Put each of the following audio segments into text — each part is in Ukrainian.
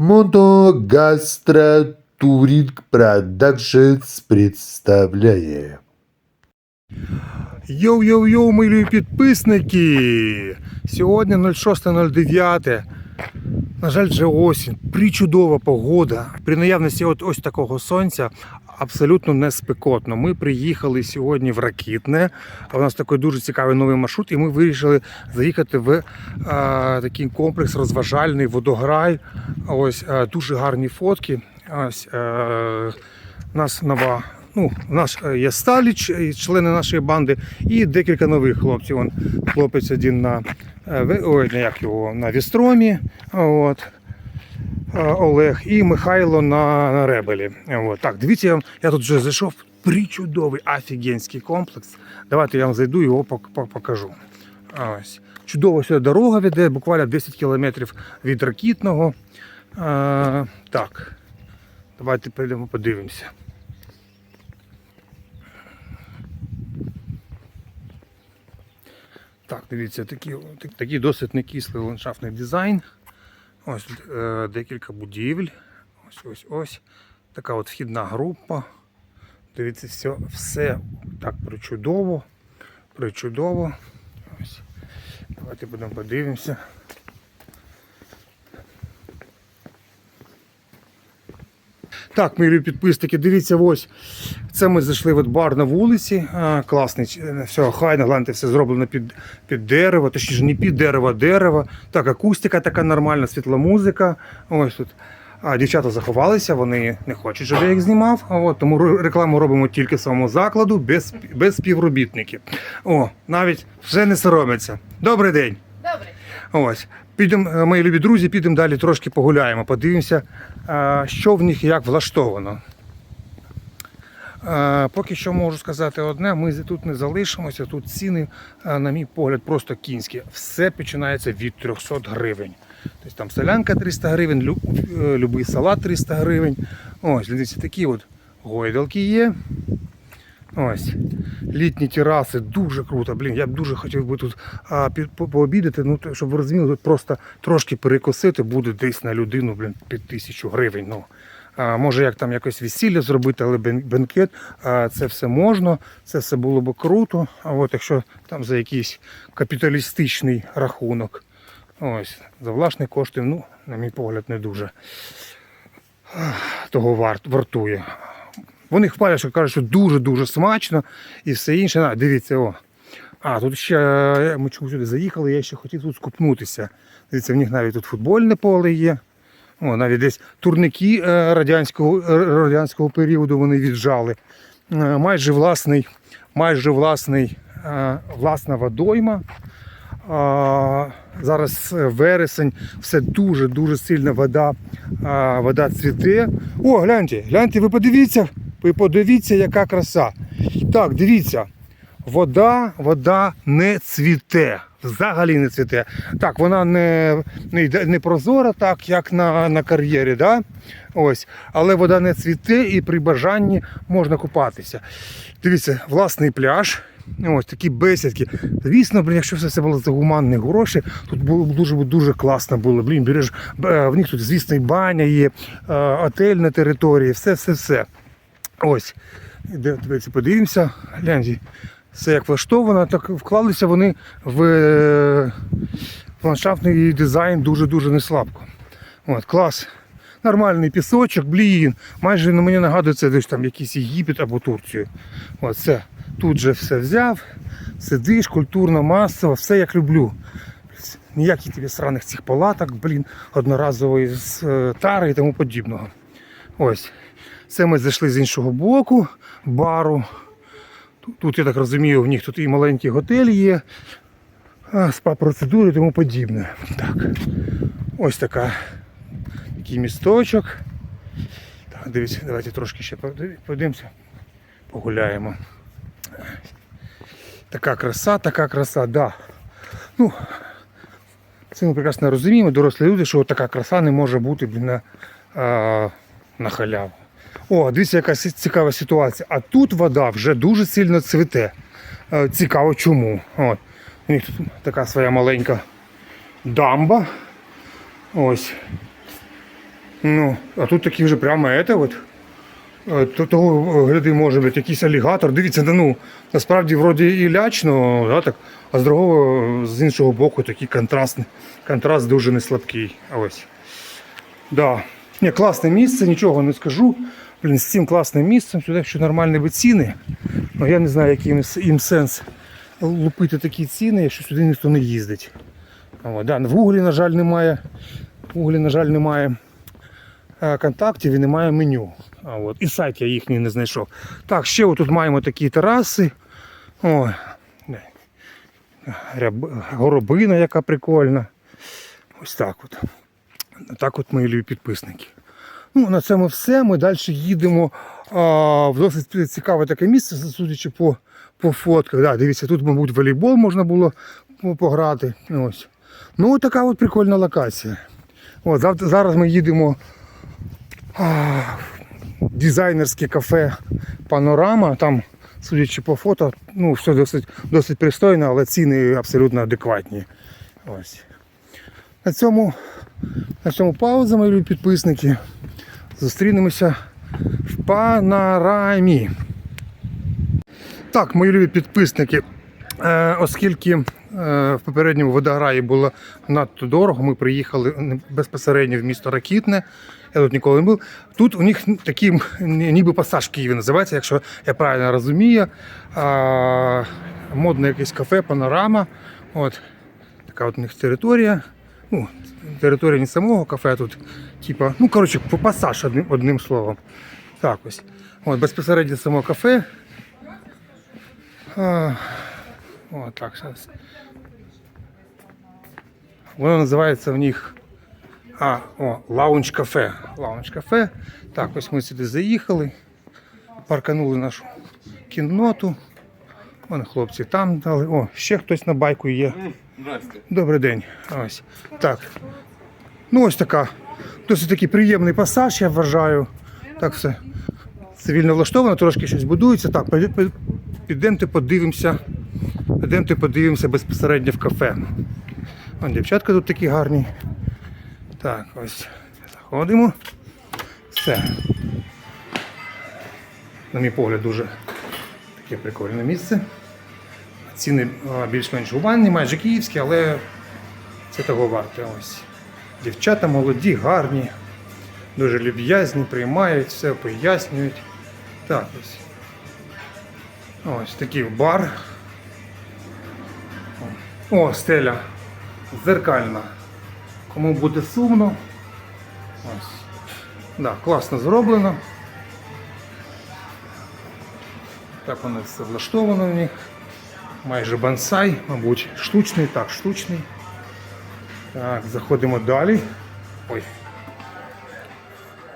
Мотогастротуринг Продакшнс представляє. Йоу-йоу-йоу, милі підписники! Сьогодні 06.09. На жаль, вже осінь. Причудова погода. При наявності от ось такого сонця абсолютно не спекотно. Ми приїхали сьогодні в Ракітне. А У нас такий дуже цікавий новий маршрут, і ми вирішили заїхати в а, такий комплекс розважальний водограй. Ось а, дуже гарні фотки. Ось у нас нова. Ну, наш е, є Сталіч, члени нашої банди, і декілька нових хлопців. Вон, хлопець один на, е, ой, як його, на Вістромі, от, е, Олег, і Михайло на, Ребелі. От. Так, дивіться, я, тут вже зайшов. Причудовий офігенський комплекс. Давайте я вам зайду і його пок- пок- покажу. Ось. Чудова сюди дорога веде, буквально 10 кілометрів від Ракітного. Е, так, давайте прийдемо подивимося. Так, дивіться, такий, такий досить некислий ландшафтний дизайн. Ось е, декілька будівель. Ось ось ось. Така от вхідна група. Дивіться, все, все так причудово. Причудово. Ось. Давайте будемо подивимося. Так, мої любі підписники, дивіться, ось. Це ми зайшли в бар на вулиці. А, класний, ч- все охайно, гляньте, все зроблено під, під дерево, точніше не під дерево, а дерево. Так, акустика така нормальна, світла музика. Ось тут. А дівчата заховалися, вони не хочуть, щоб я їх знімав. От, тому рекламу робимо тільки самому закладу, без, без співробітників. О, навіть вже не соромляться. Добрий день. Добре. Ось. Підемо, е, мої любі друзі, підемо далі трошки погуляємо, подивимося, е, що в них як влаштовано. Е, Поки що можу сказати одне, ми тут не залишимося. Тут ціни, на мій погляд, просто кінські. Все починається від 300 гривень. Тобто там солянка 300 гривень, лю- любий салат 300 гривень. Ось, дивіться, такі от гойдалки є. Ось. Літні тераси, дуже круто. Блін, я б дуже хотів би тут а, по- пообідати, ну, щоб ви розуміли, тут просто трошки перекосити буде десь на людину блін, під тисячу гривень. Ну. А, може, як там якось весілля зробити, але бенкет, а, це все можна, це все було б круто. А от якщо там за якийсь капіталістичний рахунок, ось, за власні кошти, ну, на мій погляд, не дуже того варт, вартує. Вони хвалять, що кажуть, що дуже-дуже смачно і все інше. На, дивіться, о. А, тут ще е, ми чому сюди заїхали, я ще хотів тут скупнутися. Дивіться, в них навіть тут футбольне поле є. О, навіть десь турники е, радянського, е, радянського періоду вони віджали. Майже власний, майже власний, власна водойма. Зараз вересень, все дуже-дуже сильна вода, вода цвіте. О, гляньте, гляньте, ви подивіться, ви подивіться, яка краса. Так, дивіться, вода, вода не цвіте. Взагалі не цвіте. Так, вона не, не, не прозора, так як на, на кар'єрі, да? Ось. але вода не цвіте і при бажанні можна купатися. Дивіться, власний пляж. Ось такі бесідки. Звісно, блін, якщо все це було за гуманні гроші, тут було дуже дуже класно було. Блін, береш, в них тут, звісно, і баня є, е, отель на території, все, все, все. Ось. Де давайте подивимося. Гляньте, все як влаштовано, так вклалися вони в, е, ландшафтний дизайн дуже-дуже неслабко. От, клас. Нормальний пісочок, блін. Майже на мені нагадує це десь там якийсь Єгипет або Турцію. От це. Тут же все взяв, сидиш, культурно, масово, все як люблю. Ніяких тобі сраних цих палаток, блін, одноразової з е, тари і тому подібного. Ось. Це ми зайшли з іншого боку бару. Тут, я так розумію, в них тут і маленький готель є, спа-процедури і тому подібне. Так. Ось така, такий місточок. Так, дивіться, давайте трошки ще подив- подивимося. Погуляємо. Така краса, така краса, да. Ну, це ми прекрасно розуміємо, дорослі люди, що така краса не може бути на, на халяву. О, дивіться, якась цікава ситуація. А тут вода вже дуже сильно цвіте. Е, Цікаво чому. От. У них тут така своя маленька дамба. Ось. Ну, а тут такі вже прямо это от. Е, То того е, гляди, може бути якийсь алігатор. Дивіться, ну насправді вроді і лячно, да, так, а з другого, з іншого боку, такий контрастний. Контраст дуже не слабкий. Ось. Да. Ні, класне місце, нічого не скажу. Блін, з цим класним місцем сюди ще нормальні би ціни. Ну я не знаю, який їм, сенс лупити такі ціни, якщо сюди ніхто не їздить. От, да, в Гуглі, на жаль, немає. В Гуглі, на жаль, немає е, контактів і немає меню. А, от, і сайт я їхній не знайшов. Так, ще отут маємо такі тераси. О, горобина, яка прикольна. Ось так от. Так от мої любі підписники. Ну, на цьому все. Ми далі їдемо а, в досить цікаве таке місце, судячи по, по фотках. Да, дивіться, тут, мабуть, волейбол можна було пограти. Ось. Ну, така от прикольна локація. От, завтра, зараз ми їдемо а, в дизайнерське кафе Панорама. Там, судячи по фото, ну, все досить, досить пристойно, але ціни абсолютно адекватні. Ось. На цьому, на цьому пауза, мої підписники. Зустрінемося в панорамі. Так, мої любі підписники, е, оскільки е, в попередньому водограї було надто дорого, ми приїхали безпосередньо в місто Ракітне. Я тут ніколи не був. Тут у них такий ніби пасаж в Києві називається, якщо я правильно розумію. Модне якесь кафе, панорама. От. Така от у них територія. Ну, територія не самого кафе, а тут, типа, ну, коротше, пасаж одним, одним словом. Так ось. От, безпосередньо самого кафе. А, о, так, зараз. Воно називається в них а, о, лаунж кафе. Лаунж кафе. Так, ось ми сюди заїхали, парканули нашу кінноту. Вон хлопці там дали. О, ще хтось на байку є. Добрий день. Ось. Так. Ну ось така. Досить такий приємний пасаж, я вважаю. Так все цивільно влаштовано, трошки щось будується. Так, підемте подивимося. Підемте подивимося безпосередньо в кафе. Вон дівчатка тут такі гарні. Так, ось. Заходимо. Все. На мій погляд, дуже таке прикольне місце. Ціни більш-менш гуманні, майже київські, але це того варте. Ось. Дівчата молоді, гарні, дуже люб'язні, приймають, все пояснюють. Так, ось. Ось такий бар. О, стеля зеркальна. Кому буде сумно. Ось. Да, класно зроблено. Так воно все влаштовано в них. Майже бонсай, мабуть, штучний, так, штучний. Так, заходимо далі. Ой.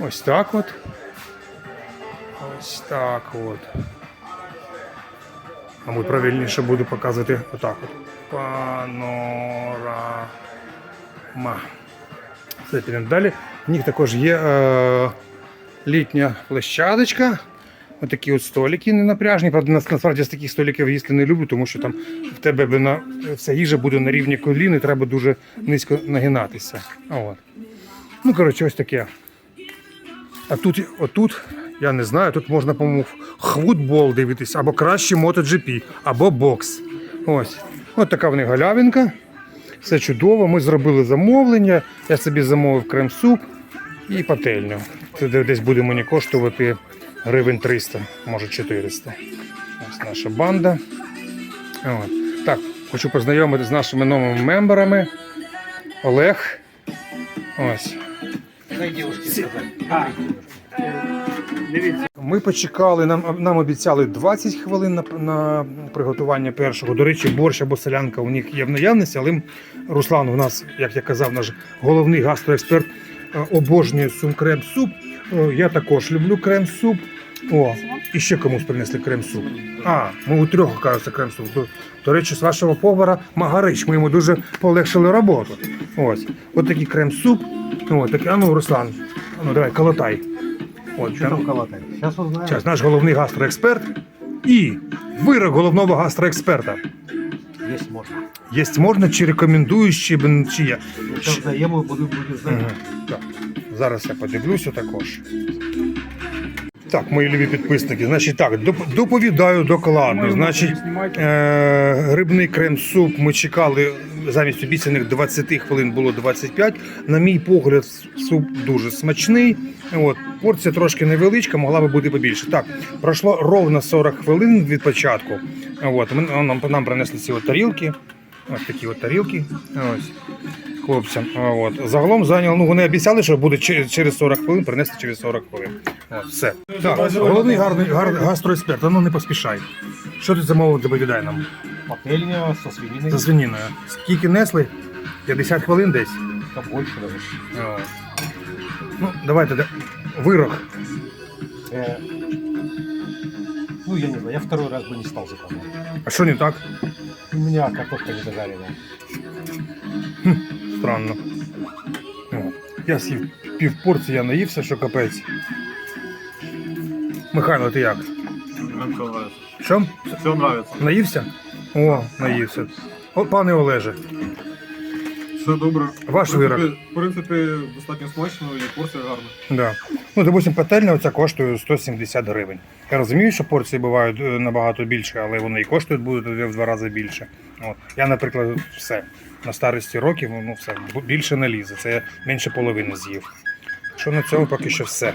Ось так от. Ось так от. Мабуть, правильніше буду показувати отак от. Панорама. Далі. В них також є е, літня площадочка. Ось такі от столики ненапряжні. Правда, нас- насправді з таких столиків їсти не люблю, тому що там в тебе би на, вся їжа буде на рівні колін і треба дуже низько нагинатися. От. Ну, коротше, ось таке. А тут, отут, я не знаю, тут можна, по-моєму, хвутбол дивитися, або краще MotoGP, або бокс. Ось. Ось така в них галявинка. Все чудово. Ми зробили замовлення. Я собі замовив крем-суп і пательню. Це десь буде мені коштувати гривень 300, може 400. Ось наша банда. От. Так, хочу познайомити з нашими новими мемберами. Олег. Ось. Ми почекали, нам, нам обіцяли 20 хвилин на, на приготування першого. До речі, борщ або селянка у них є в наявності, але Руслан у нас, як я казав, наш головний гастроексперт, е, обожнює сум крем-суп. Я також люблю крем-суп. О, і ще комусь принесли крем-суп. А, ми у трьох кажеться крем-суп. До, до речі, з вашого повара Магарич. Ми йому дуже полегшили роботу. Ось. От такий крем-суп. О, такий, а ну, Руслан, а ну давай, колотай. От, там колотать? Сейчас узнаем. Час наш головний гастроексперт і вирок головного гастроексперта. Есть можно. Єсть можна чи рекомендуєш, чи, чи я. Даем и буду, будет знать. Ага, так. Зараз я подивлюся також. Так, мої любі підписники. Значить, так, доповідаю докладно. Значить, е- грибний крем-суп ми чекали замість обіцяних 20 хвилин було 25. На мій погляд, суп дуже смачний. От, порція трошки невеличка, могла би бути побільше. Так, пройшло ровно 40 хвилин від початку. От, ми- нам, нам принесли ці от тарілки. Ось такі от тарілки. Ось хлопцям. А, От. Загалом зайняло, ну вони обіцяли, що буде че- через 40 хвилин, принести через 40 хвилин. От, все. Так, головний гарний гар, гастроексперт, а ну не поспішай. Що ти замовив, доповідай нам? Пательня со свининой. За свиніною. Скільки несли? 50 хвилин десь. Да больше даже. О. Ну, давайте да- вирок. Э, ну, я не знаю, я второй раз бы не стал заказывать. А що не так? У меня картошка не дожаренная. Странно. О, Я з'їв пів порції, я наївся, що капець. Михайло, ти як? Нам все нравится. Що? Все нравится. Наївся? О, наївся. О, пане Олеже, Все добре. Ваш в принципі, вирок. В принципі, достатньо смачно і порція гарна. Да. Ну, допустим, пательня оця коштує 170 гривень. Я розумію, що порції бувають е, набагато більше, але вони і коштують будуть в два рази більше. От. Я, наприклад, все. На старості років ну, все, більше не лізе. Це я менше половини з'їв. Що на цьому поки що все.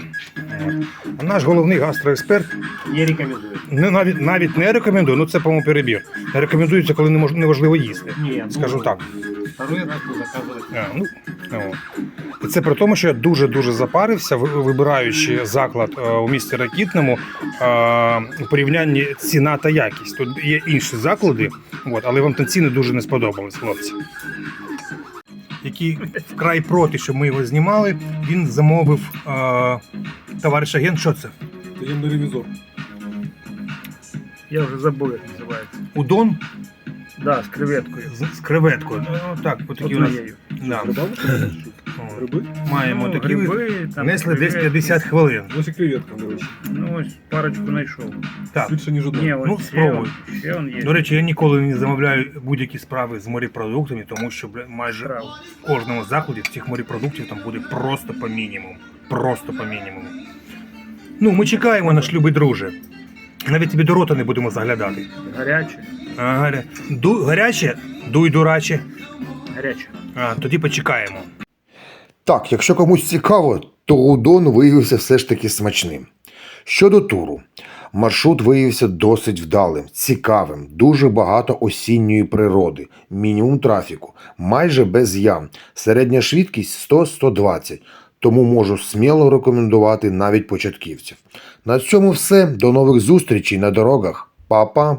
А наш головний гастроексперт Не рекомендую. не, навіть, навіть не рекомендує, ну це, по-моєму, перебір. Не рекомендується, коли немож, неможливо їсти. Не, ну, Скажу так. Второй раз буду заказывать. А, ну, о. І це при тому, що я дуже-дуже запарився, вибираючи заклад е, у місті Ракітному е, у порівнянні ціна та якість. Тут є інші заклади, от, але вам там ціни дуже не сподобались, хлопці. Який вкрай проти, щоб ми його знімали, він замовив е, товариш агент. Що це? Таємний ревізор. Я вже забув, як називається. Удон Да, з креветкою. з, з креветкою. Ну, так, отакі у нас. Однією. Да. О, Гриби? Маємо Ну, такі. гриби, там Несли десь креветки. 50 хвилин. Ось і креветка, до речі. Ну, ось парочку знайшов. Так. Більше, ніж одна. Ні, ось Ну, ще, спробуй. он- ще он є. До речі, я ніколи не замовляю будь-які справи з морепродуктами, тому що бля, майже Справа. в кожному закладі цих морепродуктів там буде просто по мінімуму. Просто по мінімуму. Ну, ми чекаємо, наш любий друже. Навіть тобі до рота не будемо заглядати. Гаряче. А, гаря... Ду... Гаряче, дуй дураче. Гаряче. А, тоді почекаємо. Так, якщо комусь цікаво, то удон виявився все ж таки смачним. Щодо туру, маршрут виявився досить вдалим, цікавим, дуже багато осінньої природи, мінімум трафіку, майже без ям, середня швидкість 100-120, тому можу сміло рекомендувати навіть початківців. На цьому все. До нових зустрічей на дорогах. Па-па!